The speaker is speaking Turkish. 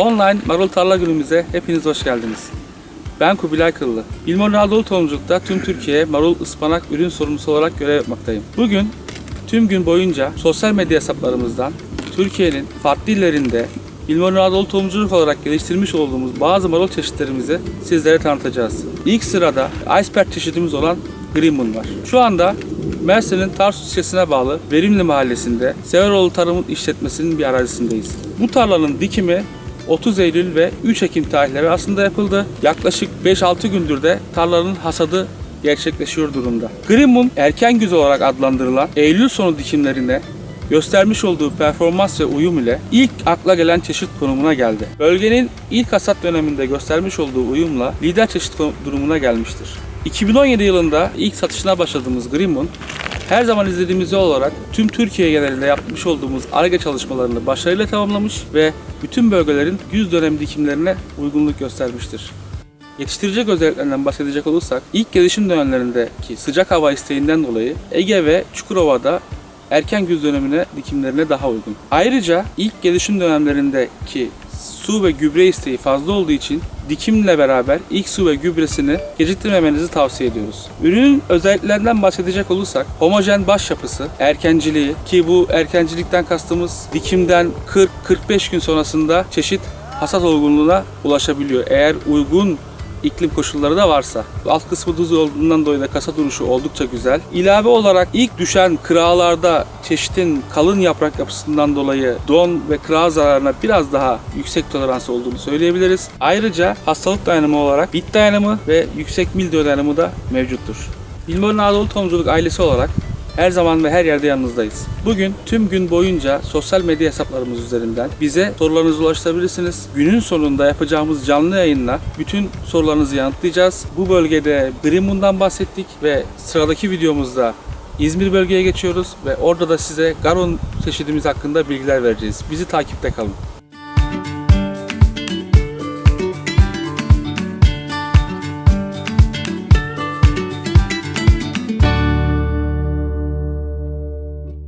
Online Marul Tarla Günümüze hepiniz hoş geldiniz. Ben Kubilay Kıllı. İlmon Anadolu Tohumculuk'ta tüm Türkiye'ye marul ıspanak ürün sorumlusu olarak görev yapmaktayım. Bugün tüm gün boyunca sosyal medya hesaplarımızdan Türkiye'nin farklı illerinde İlmon Anadolu Tohumculuk olarak geliştirmiş olduğumuz bazı marul çeşitlerimizi sizlere tanıtacağız. İlk sırada iceberg çeşidimiz olan Green Moon var. Şu anda Mersin'in Tarsus ilçesine bağlı Verimli Mahallesi'nde Severoğlu Tarım İşletmesi'nin bir arazisindeyiz. Bu tarlanın dikimi 30 Eylül ve 3 Ekim tarihleri aslında yapıldı. Yaklaşık 5-6 gündür de tarlanın hasadı gerçekleşiyor durumda. Green Moon erken güz olarak adlandırılan Eylül sonu dikimlerine göstermiş olduğu performans ve uyum ile ilk akla gelen çeşit konumuna geldi. Bölgenin ilk hasat döneminde göstermiş olduğu uyumla lider çeşit durumuna gelmiştir. 2017 yılında ilk satışına başladığımız Green Moon, her zaman izlediğimiz olarak tüm Türkiye genelinde yapmış olduğumuz ARGE çalışmalarını başarıyla tamamlamış ve bütün bölgelerin güz dönem dikimlerine uygunluk göstermiştir. Yetiştirecek özelliklerinden bahsedecek olursak ilk gelişim dönemlerindeki sıcak hava isteğinden dolayı Ege ve Çukurova'da erken güz dönemine dikimlerine daha uygun. Ayrıca ilk gelişim dönemlerindeki su ve gübre isteği fazla olduğu için dikimle beraber ilk su ve gübresini geciktirmemenizi tavsiye ediyoruz. Ürünün özelliklerinden bahsedecek olursak homojen baş yapısı, erkenciliği ki bu erkencilikten kastımız dikimden 40-45 gün sonrasında çeşit hasat olgunluğuna ulaşabiliyor. Eğer uygun iklim koşulları da varsa. Alt kısmı düz olduğundan dolayı da kasa duruşu oldukça güzel. İlave olarak ilk düşen kıralarda çeşitin kalın yaprak yapısından dolayı don ve kıra zararına biraz daha yüksek tolerans olduğunu söyleyebiliriz. Ayrıca hastalık dayanımı olarak bit dayanımı ve yüksek mildiyo dayanımı da mevcuttur. Bilmiyorum Anadolu Tohumculuk ailesi olarak her zaman ve her yerde yanınızdayız. Bugün tüm gün boyunca sosyal medya hesaplarımız üzerinden bize sorularınızı ulaştırabilirsiniz. Günün sonunda yapacağımız canlı yayınla bütün sorularınızı yanıtlayacağız. Bu bölgede Grimun'dan bahsettik ve sıradaki videomuzda İzmir bölgeye geçiyoruz ve orada da size Garon çeşidimiz hakkında bilgiler vereceğiz. Bizi takipte kalın.